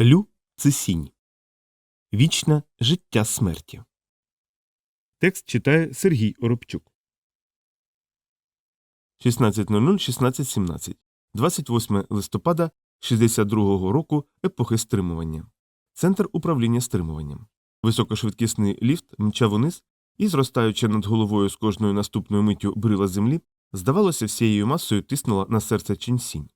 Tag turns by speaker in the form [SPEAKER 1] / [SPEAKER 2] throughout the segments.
[SPEAKER 1] Лю Цисінь. Вічне життя смерті. Текст читає Сергій Оробчук. 16.00-16.17. 28 листопада 62-го року епохи стримування. Центр управління стримуванням. Високошвидкісний ліфт мчав униз і, зростаючи над головою з кожною наступною миттю брила землі, здавалося, всією масою тиснула на серце Ченсінь.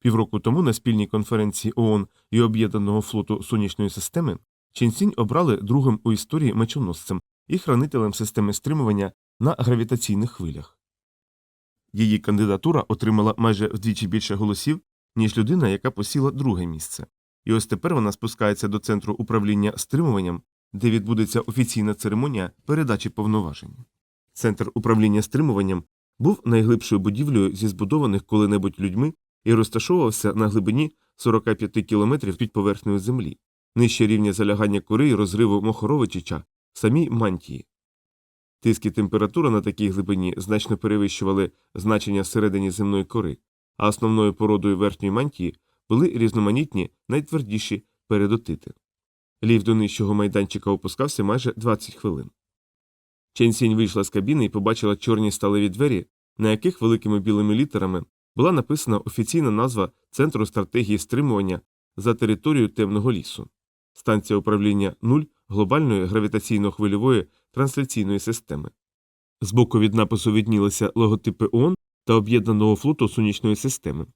[SPEAKER 1] Півроку тому на спільній конференції ООН і Об'єднаного флоту сонячної системи Ченсінь обрали другим у історії мечоносцем і хранителем системи стримування на гравітаційних хвилях. Її кандидатура отримала майже вдвічі більше голосів, ніж людина, яка посіла друге місце. І ось тепер вона спускається до центру управління стримуванням, де відбудеться офіційна церемонія передачі повноважень. Центр управління стримуванням був найглибшою будівлею зі збудованих коли-небудь людьми і розташовувався на глибині 45 кілометрів під поверхнею землі, нижче рівня залягання кори і розриву Мохоровичича, самій мантії. Тиск і температура на такій глибині значно перевищували значення всередині земної кори, а основною породою верхньої мантії були різноманітні найтвердіші передотити. Лів до нижчого майданчика опускався майже 20 хвилин. Ченсінь вийшла з кабіни і побачила чорні сталеві двері, на яких великими білими літерами була написана офіційна назва Центру стратегії стримування за територію темного лісу, станція управління 0 глобальної гравітаційно-хвильової трансляційної системи. Збоку від напису віднілися логотипи ООН та Об'єднаного флоту сонячної системи.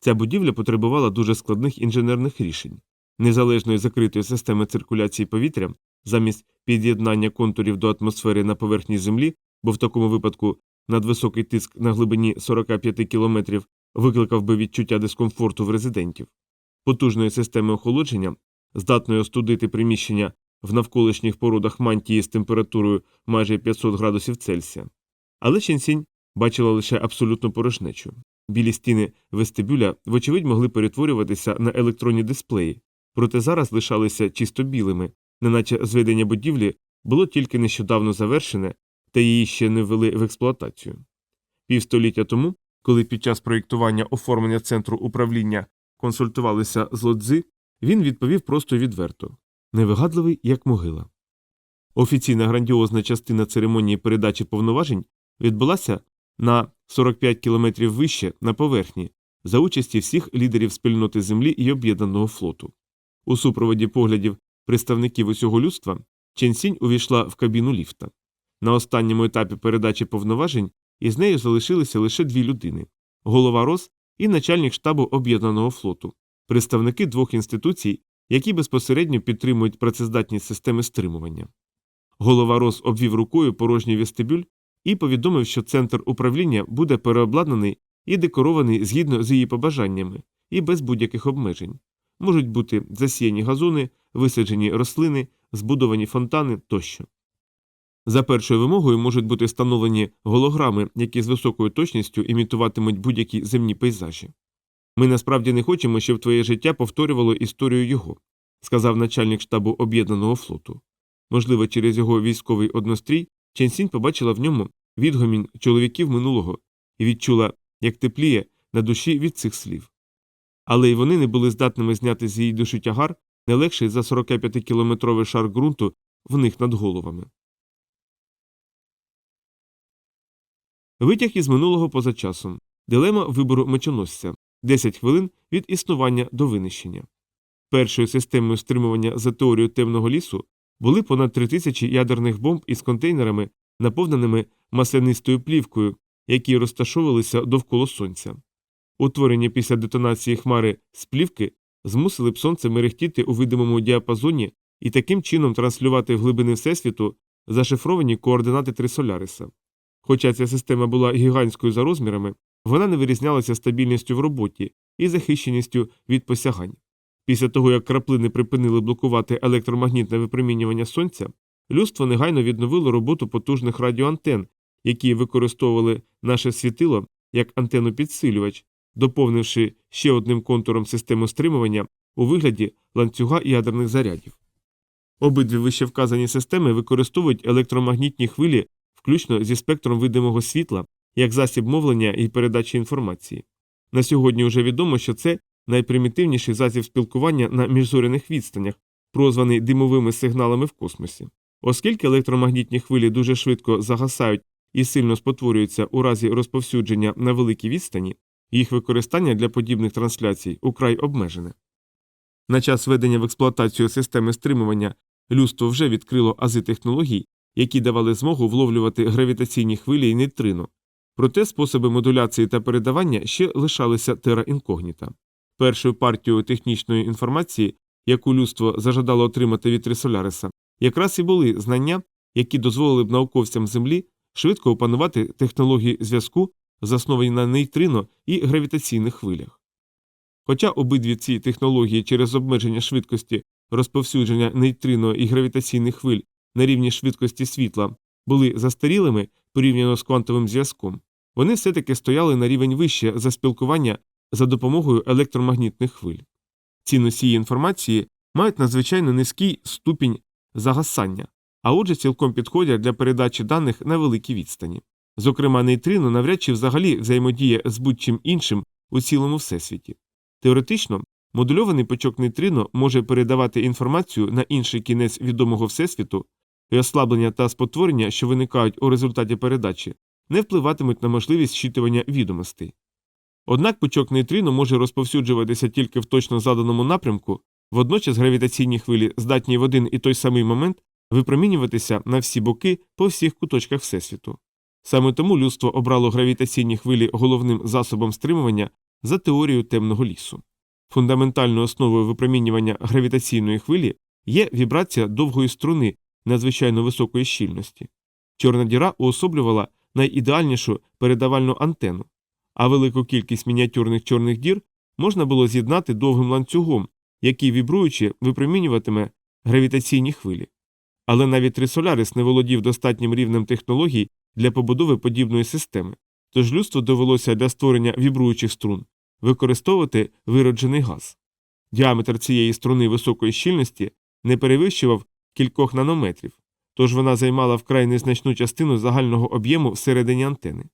[SPEAKER 1] Ця будівля потребувала дуже складних інженерних рішень, незалежної закритої системи циркуляції повітря замість під'єднання контурів до атмосфери на поверхні Землі, бо в такому випадку надвисокий тиск на глибині 45 кілометрів викликав би відчуття дискомфорту в резидентів, потужної системи охолодження, здатної остудити приміщення в навколишніх породах мантії з температурою майже 500 градусів Цельсія. Але Ченсінь бачила лише абсолютну порожнечу. Білі стіни вестибюля, вочевидь, могли перетворюватися на електронні дисплеї, проте зараз лишалися чисто білими, неначе зведення будівлі було тільки нещодавно завершене, та її ще не ввели в експлуатацію. Півстоліття тому, коли під час проєктування оформлення центру управління консультувалися з лодзи, він відповів просто відверто невигадливий, як могила. Офіційна грандіозна частина церемонії передачі повноважень відбулася на 45 кілометрів вище на поверхні за участі всіх лідерів спільноти землі і об'єднаного флоту. У супроводі поглядів представників усього людства Ченсінь увійшла в кабіну ліфта. На останньому етапі передачі повноважень із нею залишилися лише дві людини голова РОС і начальник штабу об'єднаного флоту, представники двох інституцій, які безпосередньо підтримують працездатність системи стримування. Голова РОС обвів рукою порожній вестибюль і повідомив, що центр управління буде переобладнаний і декорований згідно з її побажаннями і без будь-яких обмежень. Можуть бути засіяні газони, висаджені рослини, збудовані фонтани тощо. За першою вимогою можуть бути встановлені голограми, які з високою точністю імітуватимуть будь-які земні пейзажі. Ми насправді не хочемо, щоб твоє життя повторювало історію його, сказав начальник штабу об'єднаного флоту. Можливо, через його військовий однострій Ченсінь побачила в ньому відгомін чоловіків минулого і відчула, як тепліє на душі від цих слів. Але й вони не були здатними зняти з її душі тягар не легший за 45-кілометровий шар ґрунту в них над головами. Витяг із минулого поза часом. Дилема вибору мечоносця 10 хвилин від існування до винищення. Першою системою стримування за теорією темного лісу були понад 3000 ядерних бомб із контейнерами, наповненими маслянистою плівкою, які розташовувалися довкола сонця. Утворені після детонації хмари з плівки змусили б сонце мерехтіти у видимому діапазоні і таким чином транслювати в глибини Всесвіту зашифровані координати Трисоляриса. Хоча ця система була гігантською за розмірами, вона не вирізнялася стабільністю в роботі і захищеністю від посягань. Після того, як краплини припинили блокувати електромагнітне випромінювання сонця, людство негайно відновило роботу потужних радіоантен, які використовували наше світило як антенну підсилювач, доповнивши ще одним контуром систему стримування у вигляді ланцюга ядерних зарядів. Обидві вищевказані системи використовують електромагнітні хвилі, включно зі спектром видимого світла, як засіб мовлення і передачі інформації. На сьогодні вже відомо, що це найпримітивніший засіб спілкування на міжзоряних відстанях, прозваний димовими сигналами в космосі. Оскільки електромагнітні хвилі дуже швидко загасають і сильно спотворюються у разі розповсюдження на великій відстані, їх використання для подібних трансляцій украй обмежене. На час введення в експлуатацію системи стримування людство вже відкрило ази технологій, які давали змогу вловлювати гравітаційні хвилі і нейтрино. Проте способи модуляції та передавання ще лишалися тера інкогніта. Першою партією технічної інформації, яку людство зажадало отримати від Трисоляриса, якраз і були знання, які дозволили б науковцям Землі швидко опанувати технології зв'язку, засновані на нейтрино і гравітаційних хвилях. Хоча обидві ці технології через обмеження швидкості розповсюдження нейтрино і гравітаційних хвиль на рівні швидкості світла були застарілими порівняно з квантовим зв'язком, вони все таки стояли на рівень вище за спілкування за допомогою електромагнітних хвиль. Ці носії інформації мають надзвичайно низький ступінь загасання, а отже цілком підходять для передачі даних на великій відстані. Зокрема, нейтрино навряд чи взагалі взаємодіє з будь-чим іншим у цілому всесвіті. Теоретично, модульований пучок нейтрино може передавати інформацію на інший кінець відомого всесвіту, і ослаблення та спотворення, що виникають у результаті передачі, не впливатимуть на можливість щитування відомостей. Однак пучок нейтрино може розповсюджуватися тільки в точно заданому напрямку, водночас гравітаційні хвилі здатні в один і той самий момент випромінюватися на всі боки по всіх куточках Всесвіту. Саме тому людство обрало гравітаційні хвилі головним засобом стримування за теорією темного лісу. Фундаментальною основою випромінювання гравітаційної хвилі є вібрація довгої струни надзвичайно високої щільності. Чорна діра уособлювала найідеальнішу передавальну антенну, а велику кількість мініатюрних чорних дір можна було з'єднати довгим ланцюгом, який вібруючи випромінюватиме гравітаційні хвилі. Але навіть Трисолярис не володів достатнім рівнем технологій для побудови подібної системи, тож людству довелося для створення вібруючих струн використовувати вироджений газ. Діаметр цієї струни високої щільності не перевищував кількох нанометрів, тож вона займала вкрай незначну частину загального об'єму всередині антени.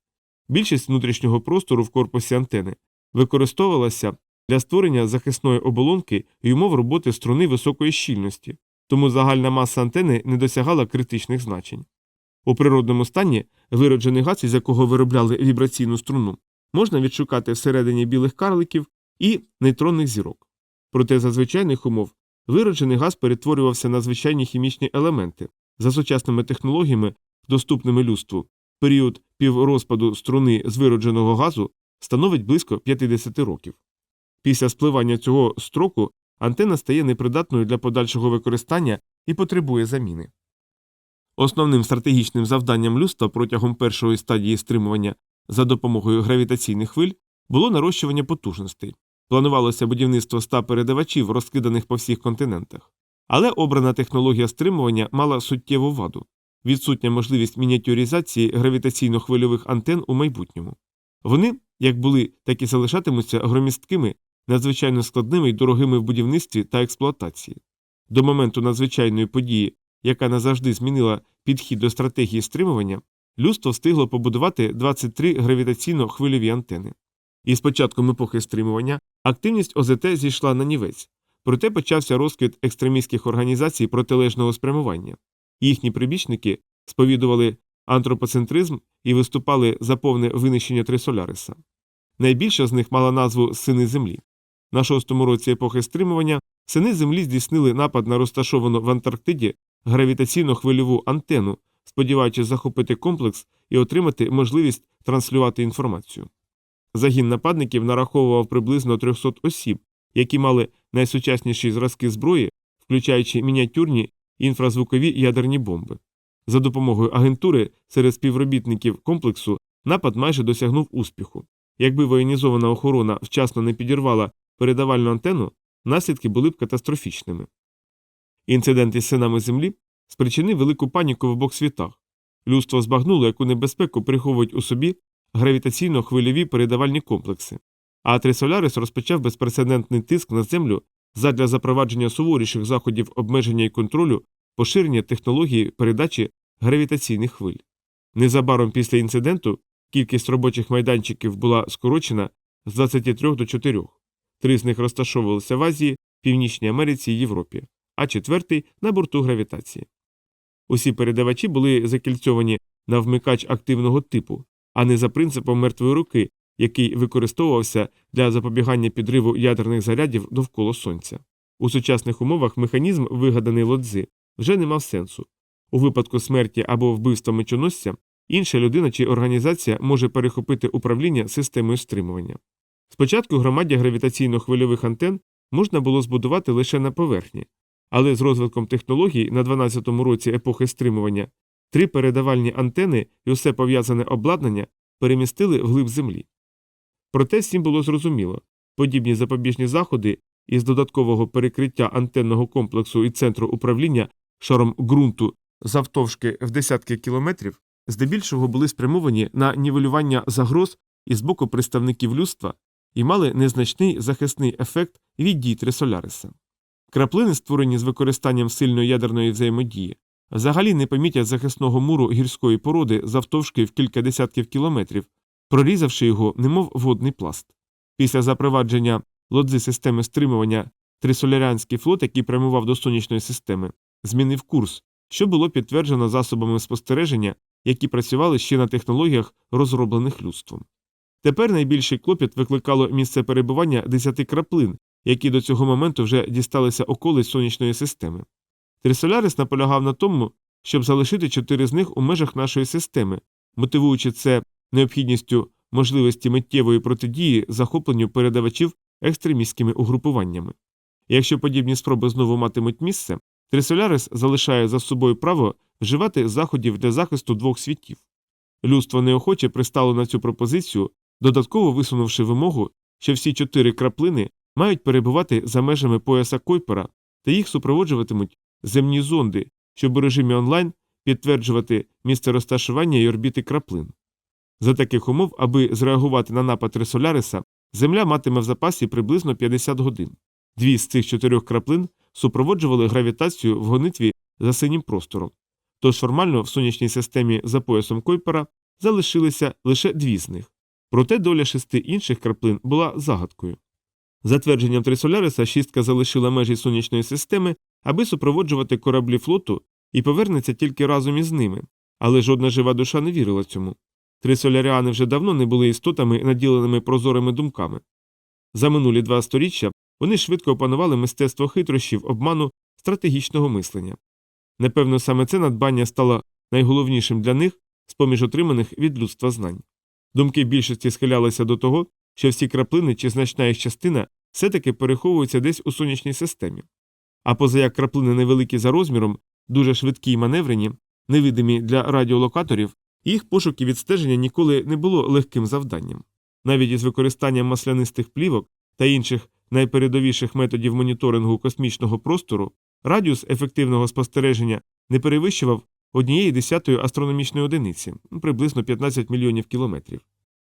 [SPEAKER 1] Більшість внутрішнього простору в корпусі антени використовувалася для створення захисної оболонки й умов роботи струни високої щільності, тому загальна маса антени не досягала критичних значень. У природному стані вироджений газ, із якого виробляли вібраційну струну, можна відшукати всередині білих карликів і нейтронних зірок. Проте за звичайних умов вироджений газ перетворювався на звичайні хімічні елементи за сучасними технологіями, доступними людству. Період піврозпаду струни з виродженого газу становить близько 50 років. Після спливання цього строку антена стає непридатною для подальшого використання і потребує заміни. Основним стратегічним завданням людства протягом першої стадії стримування за допомогою гравітаційних хвиль було нарощування потужностей. Планувалося будівництво ста передавачів, розкиданих по всіх континентах. Але обрана технологія стримування мала суттєву ваду відсутня можливість мініатюризації гравітаційно-хвильових антен у майбутньому. Вони, як були, так і залишатимуться громісткими, надзвичайно складними й дорогими в будівництві та експлуатації. До моменту надзвичайної події, яка назавжди змінила підхід до стратегії стримування, людство встигло побудувати 23 гравітаційно-хвильові антени. І з початком епохи стримування активність ОЗТ зійшла на нівець, проте почався розквіт екстремістських організацій протилежного спрямування. Їхні прибічники сповідували антропоцентризм і виступали за повне винищення Трисоляриса. Найбільша з них мала назву Сини Землі. На шостому році епохи стримування сини Землі здійснили напад на розташовану в Антарктиді гравітаційно-хвильову антенну, сподіваючись захопити комплекс і отримати можливість транслювати інформацію. Загін нападників нараховував приблизно 300 осіб, які мали найсучасніші зразки зброї, включаючи мініатюрні інфразвукові ядерні бомби. За допомогою агентури серед співробітників комплексу напад майже досягнув успіху. Якби воєнізована охорона вчасно не підірвала передавальну антенну, наслідки були б катастрофічними. Інцидент із синами землі спричинив велику паніку в обох світах. Людство збагнуло, яку небезпеку приховують у собі гравітаційно-хвильові передавальні комплекси, а Трисолярис розпочав безпрецедентний тиск на землю задля запровадження суворіших заходів обмеження і контролю поширення технології передачі гравітаційних хвиль. Незабаром після інциденту кількість робочих майданчиків була скорочена з 23 до 4. Три з них розташовувалися в Азії, Північній Америці і Європі, а четвертий на борту гравітації. Усі передавачі були закільцьовані на вмикач активного типу, а не за принципом мертвої руки, який використовувався для запобігання підриву ядерних зарядів довкола сонця. У сучасних умовах механізм, вигаданий лодзи, вже не мав сенсу. У випадку смерті або вбивства мечоносця інша людина чи організація може перехопити управління системою стримування. Спочатку громаді гравітаційно-хвильових антен можна було збудувати лише на поверхні, але з розвитком технологій на 12-му році епохи стримування три передавальні антени і усе пов'язане обладнання перемістили вглиб землі. Проте всім було зрозуміло подібні запобіжні заходи із додаткового перекриття антенного комплексу і центру управління шаром ґрунту завтовшки в десятки кілометрів здебільшого були спрямовані на нівелювання загроз із боку представників людства і мали незначний захисний ефект від дій Трисоляриса. Краплини, створені з використанням сильної ядерної взаємодії, взагалі не помітять захисного муру гірської породи завтовшки в кілька десятків кілометрів, прорізавши його, немов водний пласт. Після запровадження лодзи системи стримування трисолярянський флот, який прямував до сонячної системи, змінив курс, що було підтверджено засобами спостереження, які працювали ще на технологіях, розроблених людством. Тепер найбільший клопіт викликало місце перебування десяти краплин, які до цього моменту вже дісталися околиць сонячної системи. Трисолярис наполягав на тому, щоб залишити чотири з них у межах нашої системи, мотивуючи це необхідністю можливості миттєвої протидії захопленню передавачів екстремістськими угрупуваннями. І якщо подібні спроби знову матимуть місце, Трисолярис залишає за собою право вживати заходів для захисту двох світів. Людство неохоче пристало на цю пропозицію, додатково висунувши вимогу, що всі чотири краплини мають перебувати за межами пояса Койпера та їх супроводжуватимуть земні зонди, щоб у режимі онлайн підтверджувати місце розташування і орбіти краплин. За таких умов, аби зреагувати на напад Трисоляриса, Земля матиме в запасі приблизно 50 годин. Дві з цих чотирьох краплин супроводжували гравітацію в гонитві за синім простором. Тож формально в сонячній системі за поясом Койпера залишилися лише дві з них. Проте доля шести інших краплин була загадкою. За твердженням Трисоляриса, шістка залишила межі сонячної системи, аби супроводжувати кораблі флоту і повернеться тільки разом із ними, але жодна жива душа не вірила цьому. Трисоляріани вже давно не були істотами, наділеними прозорими думками. За минулі два сторіччя вони швидко опанували мистецтво хитрощів, обману, стратегічного мислення. Напевно, саме це надбання стало найголовнішим для них з поміж отриманих від людства знань. Думки більшості схилялися до того, що всі краплини чи значна їх частина все таки переховуються десь у сонячній системі. А поза як краплини невеликі за розміром, дуже швидкі й маневрені, невидимі для радіолокаторів, їх пошук і відстеження ніколи не було легким завданням. Навіть із використанням маслянистих плівок та інших найпередовіших методів моніторингу космічного простору радіус ефективного спостереження не перевищував однієї десятої астрономічної одиниці, приблизно 15 мільйонів кілометрів.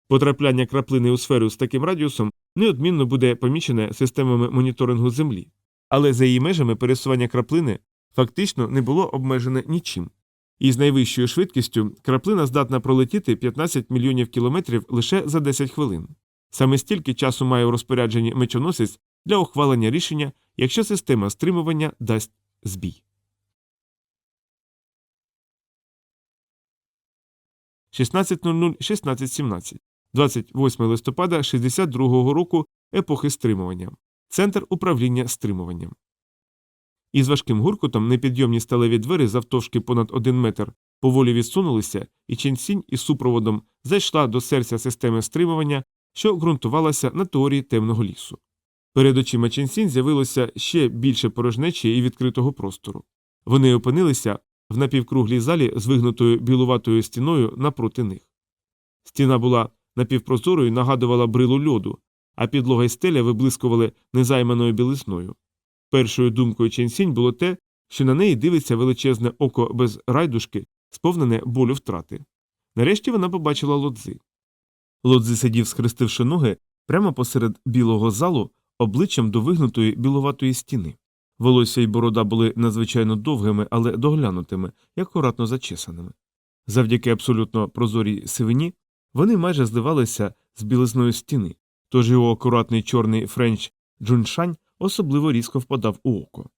[SPEAKER 1] Потрапляння краплини у сферу з таким радіусом неодмінно буде помічене системами моніторингу Землі, але за її межами пересування краплини фактично не було обмежене нічим. І з найвищою швидкістю краплина здатна пролетіти 15 мільйонів кілометрів лише за 10 хвилин. Саме стільки часу має у розпорядженні мечоносець для ухвалення рішення, якщо система стримування дасть збій. 16.00 16.17 28 листопада 62 року епохи стримування. Центр управління стримуванням. Із важким гуркотом непідйомні сталеві двері завтовшки понад один метр поволі відсунулися, і Ченсінь із супроводом зайшла до серця системи стримування, що ґрунтувалася на теорії темного лісу. Перед очима Ченсінь з'явилося ще більше порожнечі і відкритого простору. Вони опинилися в напівкруглій залі з вигнутою білуватою стіною напроти них. Стіна була напівпрозорою нагадувала брилу льоду, а підлога й стеля виблискували незайманою білисною. Першою думкою Ченсінь було те, що на неї дивиться величезне око без райдушки, сповнене болю втрати. Нарешті вона побачила лодзи. Лодзи сидів, схрестивши ноги, прямо посеред білого залу, обличчям до вигнутої білуватої стіни. Волосся й борода були надзвичайно довгими, але доглянутими, і акуратно зачесаними. Завдяки абсолютно прозорій сивині вони майже здавалися з білизною стіни, тож його акуратний чорний френч Джуншань особливо різко впадав у око.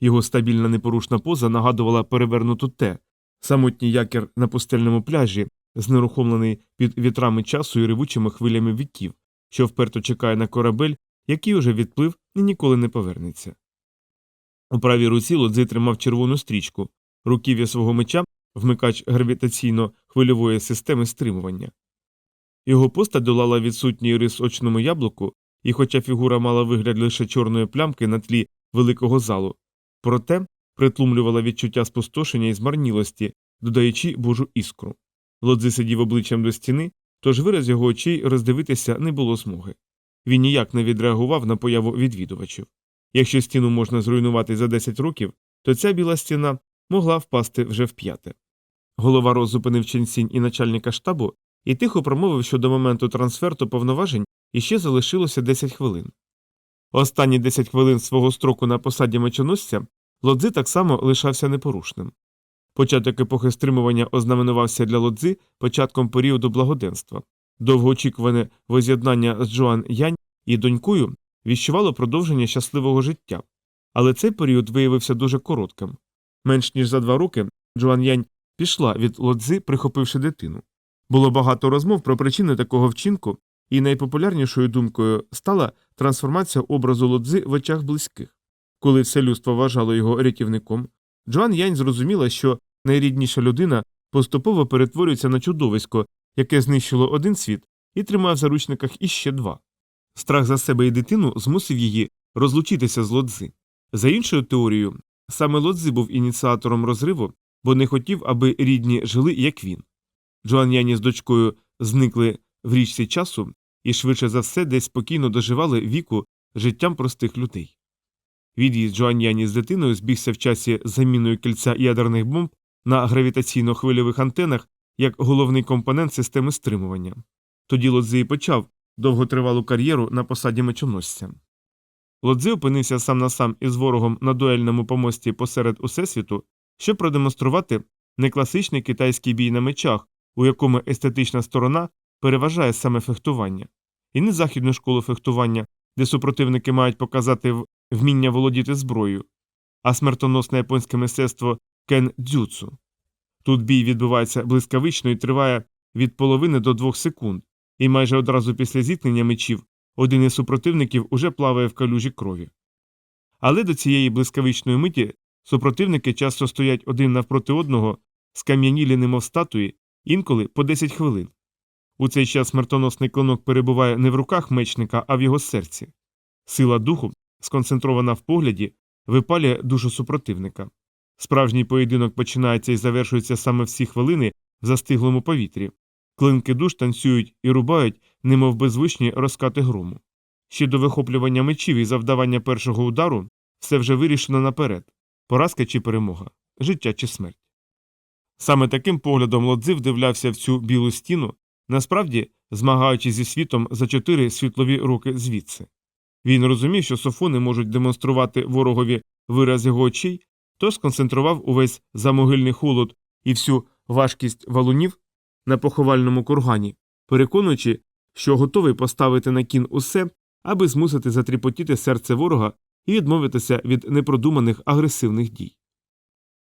[SPEAKER 1] Його стабільна непорушна поза нагадувала перевернуту те, самотній якір на пустельному пляжі, знерухомлений під вітрами часу і ревучими хвилями віків, що вперто чекає на корабель, який уже відплив і ніколи не повернеться. У правій руці Лодзи тримав червону стрічку, руків'я свого меча вмикач гравітаційно-хвильової системи стримування. Його постать долала відсутній рис очному яблуку, і хоча фігура мала вигляд лише чорної плямки на тлі великого залу, проте притлумлювала відчуття спустошення і змарнілості, додаючи божу іскру. Лодзи сидів обличчям до стіни, тож вираз його очей роздивитися не було змоги. Він ніяк не відреагував на появу відвідувачів. Якщо стіну можна зруйнувати за 10 років, то ця біла стіна могла впасти вже вп'яте. Голова Роз зупинив Ченсінь і начальника штабу і тихо промовив, що до моменту трансферту повноважень іще залишилося 10 хвилин. Останні 10 хвилин свого строку на посаді мечоносця Лодзи так само лишався непорушним. Початок епохи стримування ознаменувався для Лодзи початком періоду благоденства. Довгоочікуване воз'єднання з Джоан Янь і донькою віщувало продовження щасливого життя. Але цей період виявився дуже коротким. Менш ніж за два роки Джоан Янь пішла від Лодзи, прихопивши дитину. Було багато розмов про причини такого вчинку, і найпопулярнішою думкою стала трансформація образу Лодзи в очах близьких. Коли все людство вважало його рятівником, Джоан Янь зрозуміла, що найрідніша людина поступово перетворюється на чудовисько, яке знищило один світ і тримає в заручниках іще два. Страх за себе і дитину змусив її розлучитися з Лодзи. За іншою теорією, саме Лодзи був ініціатором розриву, бо не хотів, аби рідні жили, як він. Джоан Яні з дочкою зникли в річці часу і швидше за все десь спокійно доживали віку життям простих людей. Від'їзд Джоан Яні з дитиною збігся в часі заміною кільця ядерних бомб на гравітаційно-хвильових антенах як головний компонент системи стримування. Тоді Лодзи і почав довготривалу кар'єру на посаді мечоносця. Лодзи опинився сам на сам із ворогом на дуельному помості посеред усесвіту, щоб продемонструвати не класичний китайський бій на мечах, у якому естетична сторона переважає саме фехтування, і не західну школу фехтування, де супротивники мають показати вміння володіти зброєю, а смертоносне японське мистецтво кен дзюцу. Тут бій відбувається блискавично і триває від половини до двох секунд, і майже одразу після зіткнення мечів один із супротивників уже плаває в калюжі крові. Але до цієї блискавичної миті супротивники часто стоять один навпроти одного, скам'янілі немов статуї, інколи по 10 хвилин. У цей час смертоносний клинок перебуває не в руках мечника, а в його серці. Сила духу, сконцентрована в погляді, випалює душу супротивника. Справжній поєдинок починається і завершується саме в ці хвилини в застиглому повітрі. Клинки душ танцюють і рубають, немов беззвучні розкати грому. Ще до вихоплювання мечів і завдавання першого удару все вже вирішено наперед поразка чи перемога, життя чи смерть. Саме таким поглядом Лодзи вдивлявся в цю білу стіну, насправді змагаючись зі світом за чотири світлові роки звідси. Він розумів, що софони можуть демонструвати ворогові вираз його очей, то сконцентрував увесь замогильний холод і всю важкість валунів на поховальному кургані, переконуючи, що готовий поставити на кін усе, аби змусити затріпотіти серце ворога і відмовитися від непродуманих агресивних дій.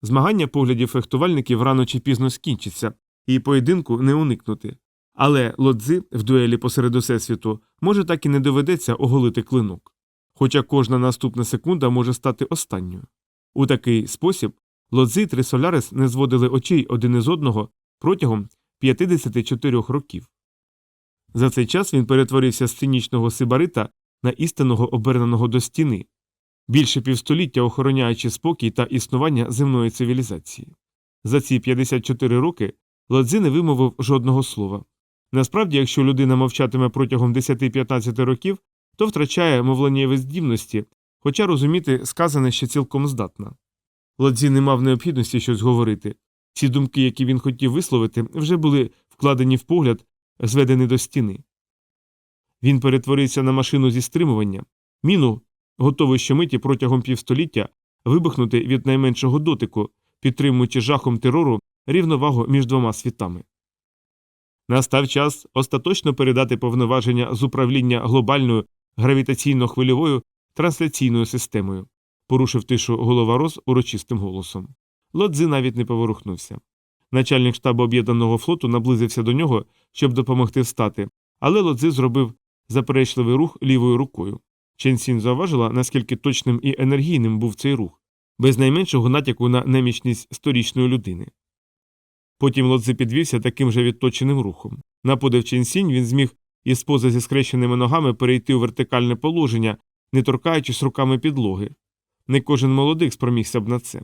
[SPEAKER 1] Змагання поглядів фехтувальників рано чи пізно скінчиться, і поєдинку не уникнути. Але лодзи в дуелі посеред усесвіту може так і не доведеться оголити клинок. Хоча кожна наступна секунда може стати останньою. У такий спосіб лодзи і Трисолярис не зводили очей один із одного протягом 54 років. За цей час він перетворився з цинічного сибарита на істинного оберненого до стіни, більше півстоліття охороняючи спокій та існування земної цивілізації. За ці 54 роки Лодзи не вимовив жодного слова. Насправді, якщо людина мовчатиме протягом 10-15 років, то втрачає мовленнєві здібності, хоча розуміти сказане ще цілком здатна. Лодзі не мав необхідності щось говорити. Ці думки, які він хотів висловити, вже були вкладені в погляд, зведені до стіни. Він перетворився на машину зі стримування, міну, готовий щомиті протягом півстоліття вибухнути від найменшого дотику, підтримуючи жахом терору рівновагу між двома світами. Настав час остаточно передати повноваження з управління глобальною гравітаційно-хвильовою трансляційною системою, порушив тишу голова Роз урочистим голосом. Лодзи навіть не поворухнувся. Начальник штабу об'єднаного флоту наблизився до нього, щоб допомогти встати, але Лодзи зробив заперечливий рух лівою рукою. Ченсін зауважила, наскільки точним і енергійним був цей рух, без найменшого натяку на немічність сторічної людини. Потім Лодзи підвівся таким же відточеним рухом. На подив Ченсінь він зміг із пози зі скрещеними ногами перейти у вертикальне положення, не торкаючись руками підлоги. Не кожен молодик спромігся б на це.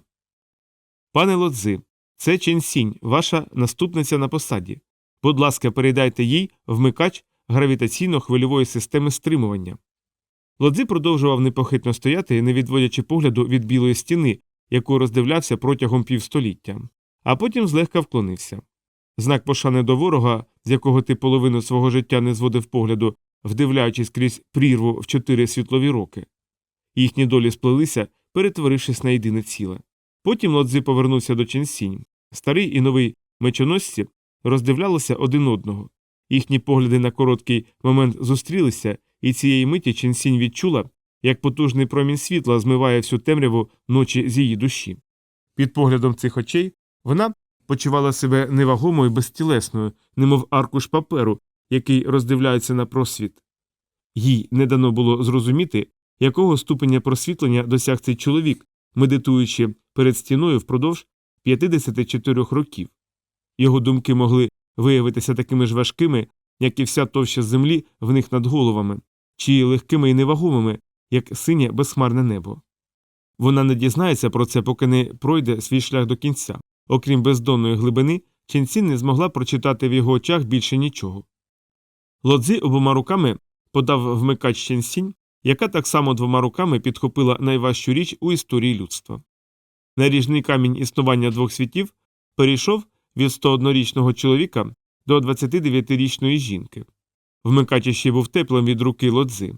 [SPEAKER 1] Пане Лодзи, це Ченсінь, ваша наступниця на посаді. Будь ласка, передайте їй вмикач гравітаційно-хвильової системи стримування. Лодзи продовжував непохитно стояти, не відводячи погляду від білої стіни, яку роздивлявся протягом півстоліття, а потім злегка вклонився. Знак пошани до ворога, з якого ти половину свого життя не зводив погляду, вдивляючись крізь прірву в чотири світлові роки. Їхні долі сплелися, перетворившись на єдине ціле. Потім Лодзи повернувся до Ченсінь. Старий і новий мечоносці роздивлялися один одного. Їхні погляди на короткий момент зустрілися, і цієї миті Ченсінь відчула, як потужний промінь світла змиває всю темряву ночі з її душі. Під поглядом цих очей вона почувала себе невагомою безтілесною, немов аркуш паперу, який роздивляється на просвіт. Їй не дано було зрозуміти, якого ступеня просвітлення досяг цей чоловік, медитуючи перед стіною впродовж 54 років. Його думки могли виявитися такими ж важкими, як і вся товща землі в них над головами, чи легкими і невагомими, як синє безхмарне небо. Вона не дізнається про це, поки не пройде свій шлях до кінця. Окрім бездонної глибини, Ченсін не змогла прочитати в його очах більше нічого. Лодзи обома руками подав вмикач Ченсінь, яка так само двома руками підхопила найважчу річ у історії людства. Наріжний камінь існування двох світів перейшов від 101-річного чоловіка до 29-річної жінки. Вмикач ще був теплим від руки лодзи.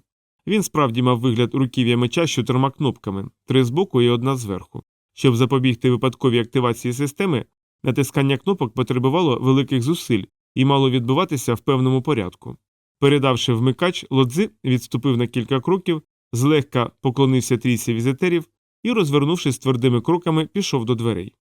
[SPEAKER 1] Він справді мав вигляд руків'я меча з чотирма кнопками три збоку і одна зверху. Щоб запобігти випадковій активації системи, натискання кнопок потребувало великих зусиль і мало відбуватися в певному порядку. Передавши вмикач, лодзи відступив на кілька кроків, злегка поклонився трійці візитерів і, розвернувшись твердими кроками, пішов до дверей.